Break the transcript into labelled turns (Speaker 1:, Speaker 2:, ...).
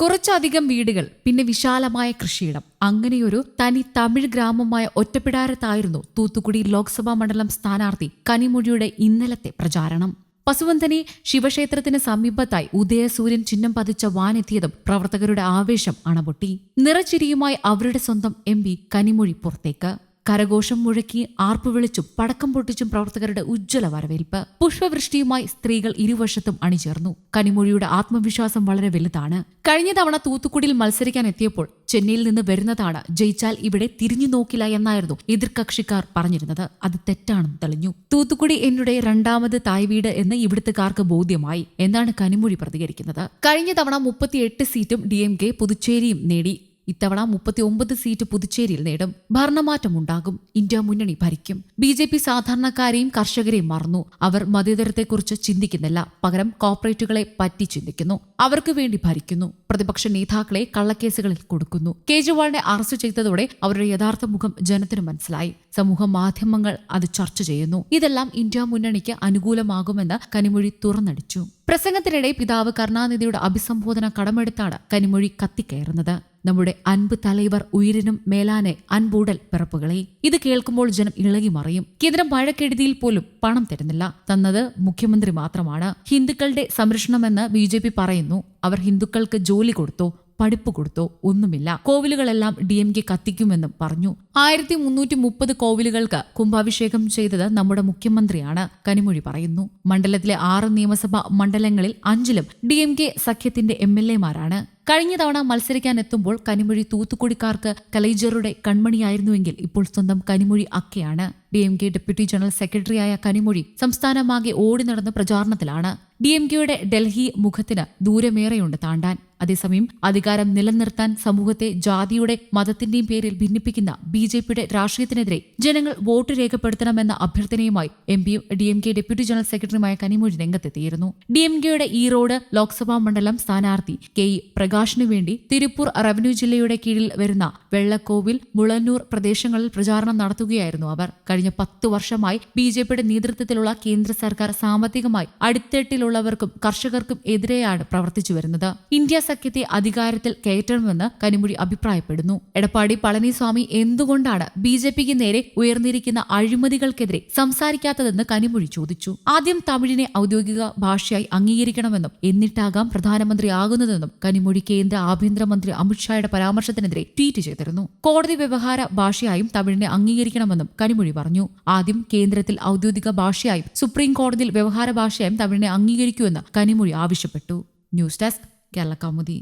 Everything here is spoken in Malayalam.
Speaker 1: കുറച്ചധികം വീടുകൾ പിന്നെ വിശാലമായ കൃഷിയിടം. അങ്ങനെയൊരു തനി തമിഴ് ഗ്രാമമായ ഒറ്റപ്പിടാരത്തായിരുന്നു തൂത്തുക്കുടി ലോക്സഭാ മണ്ഡലം സ്ഥാനാർത്ഥി കനിമൊഴിയുടെ ഇന്നലത്തെ പ്രചാരണം. പശുവന്തനി ശിവക്ഷേത്രത്തിന് സമീപത്തായി ഉദയസൂര്യൻ ചിഹ്നം പതിച്ച വാനെത്തിയതും പ്രവർത്തകരുടെ ആവേശം അണപൊട്ടി. നിറച്ചിരിയുമായി അവരുടെ സ്വന്തം എം പി കനിമൊഴി പുറത്തേക്ക്. കരഘോഷം മുഴക്കി ആർപ്പുവിളിച്ചും പടക്കം പൊട്ടിച്ചും പ്രവർത്തകരുടെ ഉജ്ജ്വല വരവേൽപ്പ്. പുഷ്പവൃഷ്ടിയുമായി സ്ത്രീകൾ ഇരുവശത്തും അണിചേർന്നു. കനിമൊഴിയുടെ ആത്മവിശ്വാസം വളരെ വലുതാണ്. കഴിഞ്ഞ തവണ തൂത്തുക്കുടിയിൽ മത്സരിക്കാൻ എത്തിയപ്പോൾ ചെന്നൈയിൽ നിന്ന് വരുന്നതാണ് ജയിച്ചാൽ ഇവിടെ തിരിഞ്ഞു നോക്കില്ല എന്നായിരുന്നു എതിർകക്ഷിക്കാർ പറഞ്ഞിരുന്നത്. അത് തെറ്റാണെന്ന് തെളിഞ്ഞു. തൂത്തുക്കുടി എന്നുടെ രണ്ടാമത് തായ് വീട് എന്ന് ഇവിടുത്തുകാർക്ക് ബോധ്യമായി. എന്നാണ് കനിമൊഴി പ്രതികരിക്കുന്നത്. കഴിഞ്ഞ തവണ മുപ്പത്തിയെട്ട് സീറ്റും ഡി എം കെ പുതുച്ചേരിയും നേടി. ഇത്തവണ മുപ്പത്തി ഒമ്പത് സീറ്റ് പുതുച്ചേരിയിൽ നേടും. ഭരണമാറ്റമുണ്ടാകും. ഇന്ത്യ മുന്നണി ഭരിക്കും. ബി ജെ പി സാധാരണക്കാരെയും കർഷകരെയും മറന്നു. അവർ മതേതരത്തെക്കുറിച്ച് ചിന്തിക്കുന്നില്ല. പകരം കോർപ്പറേറ്റുകളെ പറ്റി ചിന്തിക്കുന്നു. അവർക്ക് വേണ്ടി ഭരിക്കുന്നു. പ്രതിപക്ഷ നേതാക്കളെ കള്ളക്കേസുകളിൽ കൊടുക്കുന്നു. കേജ്രിവാളിനെ അറസ്റ്റ് ചെയ്തതോടെ അവരുടെ യഥാർത്ഥ മുഖം ജനത്തിന് മനസ്സിലായി. സമൂഹ മാധ്യമങ്ങൾ അത് ചർച്ച ചെയ്യുന്നു. ഇതെല്ലാം ഇന്ത്യ മുന്നണിക്ക് അനുകൂലമാകുമെന്ന് കനിമൊഴി തുറന്നടിച്ചു. പ്രസംഗത്തിനിടെ പിതാവ് കരുണാനിധിയുടെ അഭിസംബോധന കടമെടുത്താണ് കനിമൊഴി കത്തിക്കയറുന്നത്. നമ്മുടെ അൻപ് തലൈവർ ഉയിരിനും മേലാനെ അൻപൂടൽ പിറപ്പുകളെ. ഇത് കേൾക്കുമ്പോൾ ജനം ഇളകി മറിയും. കേന്ദ്രം വഴക്കെടുതിയിൽ പോലും പണം തരുന്നില്ല. തന്നത് മുഖ്യമന്ത്രി മാത്രമാണ്. ഹിന്ദുക്കളുടെ സംരക്ഷണമെന്ന് ബി പറയുന്നു. അവർ ഹിന്ദുക്കൾക്ക് ജോലി കൊടുത്തു. പഠിപ്പ് കൊടുത്തോ ഒന്നുമില്ല. കോവിലുകളെല്ലാം ഡി എം കെ കത്തിക്കുമെന്നും പറഞ്ഞു. ആയിരത്തി മുന്നൂറ്റി മുപ്പത് കോവിലുകൾക്ക് കുംഭാഭിഷേകം ചെയ്തത് നമ്മുടെ മുഖ്യമന്ത്രിയാണ് കനിമൊഴി പറയുന്നു. മണ്ഡലത്തിലെ ആറ് നിയമസഭാ മണ്ഡലങ്ങളിൽ അഞ്ചിലും ഡി എം കെ സഖ്യത്തിന്റെ എം എൽ എമാരാണ്. കഴിഞ്ഞ തവണ മത്സരിക്കാനെത്തുമ്പോൾ കനിമൊഴി തൂത്തുക്കുടിക്കാർക്ക് കലൈജറുടെ കൺമണിയായിരുന്നുവെങ്കിൽ ഇപ്പോൾ സ്വന്തം Kanimozhi അക്കയാണ്. D M K deputy general സെക്രട്ടറിയായ കനിമൊഴി സംസ്ഥാനമാകെ ഓടി നടന്ന പ്രചാരണത്തിലാണ്. ഡി എം കെയുടെ ഡൽഹി മുഖത്തിന് ദൂരമേറെയുണ്ട് താണ്ടാൻ. അതേസമയം അധികാരം നിലനിർത്താൻ സമൂഹത്തെ ജാതിയുടെ മതത്തിന്റെയും പേരിൽ ഭിന്നിപ്പിക്കുന്ന ബി ജെ പിയുടെ രാഷ്ട്രീയത്തിനെതിരെ ജനങ്ങൾ വോട്ട് രേഖപ്പെടുത്തണമെന്ന അഭ്യർത്ഥനയുമായി എം പിയും D M K deputy general സെക്രട്ടറിയുമായ കനിമൊഴി രംഗത്തെത്തിയിരുന്നു. ഡി എം കെയുടെ ഈറോഡ് ലോക്സഭാ മണ്ഡലം സ്ഥാനാർത്ഥി കെ ഇ പ്രകാശിനു വേണ്ടി തിരുപ്പൂർ റവന്യൂ ജില്ലയുടെ കീഴിൽ വരുന്ന വെള്ളക്കോവിൽ മുളന്നൂർ പ്രദേശങ്ങളിൽ പ്രചാരണം നടത്തുകയായിരുന്നു അവർ. കഴിഞ്ഞ പത്തു വർഷമായി ബി ജെ പിയുടെ നേതൃത്വത്തിലുള്ള കേന്ദ്ര സർക്കാർ സാമ്പത്തികമായി അടിത്തട്ടിലുള്ളവർക്കും കർഷകർക്കും എതിരെയാണ് പ്രവർത്തിച്ചു വരുന്നത്. ഇന്ത്യ സഖ്യത്തെ അധികാരത്തിൽ കയറ്റണമെന്ന് കനിമൊഴി അഭിപ്രായപ്പെടുന്നു. എടപ്പാടി പളനിസ്വാമി എന്തുകൊണ്ടാണ് ബി ജെ പിക്ക് നേരെ ഉയർന്നിരിക്കുന്ന അഴിമതികൾക്കെതിരെ സംസാരിക്കാത്തതെന്ന് കനിമൊഴി ചോദിച്ചു. ആദ്യം തമിഴിനെ ഔദ്യോഗിക ഭാഷയായി അംഗീകരിക്കണമെന്നും എന്നിട്ടാകാം പ്രധാനമന്ത്രിയാകുന്നതെന്നും കനിമൊഴി കേന്ദ്ര ആഭ്യന്തരമന്ത്രി അമിത്ഷായുടെ പരാമർശത്തിനെതിരെ ട്വീറ്റ് ചെയ്തിരുന്നു. കോടതി വ്യവഹാര ഭാഷയായും തമിഴിനെ അംഗീകരിക്കണമെന്നും കനിമൊഴി പറഞ്ഞു. ആദ്യം കേന്ദ്രത്തിൽ ഔദ്യോഗിക ഭാഷയായും സുപ്രീം കോടതിയിൽ വ്യവഹാര ഭാഷയായും തമിഴിനെ അംഗീകരിക്കുമെന്ന് കനിമൊഴി ആവശ്യപ്പെട്ടു. News desk Kerala Kaumudi.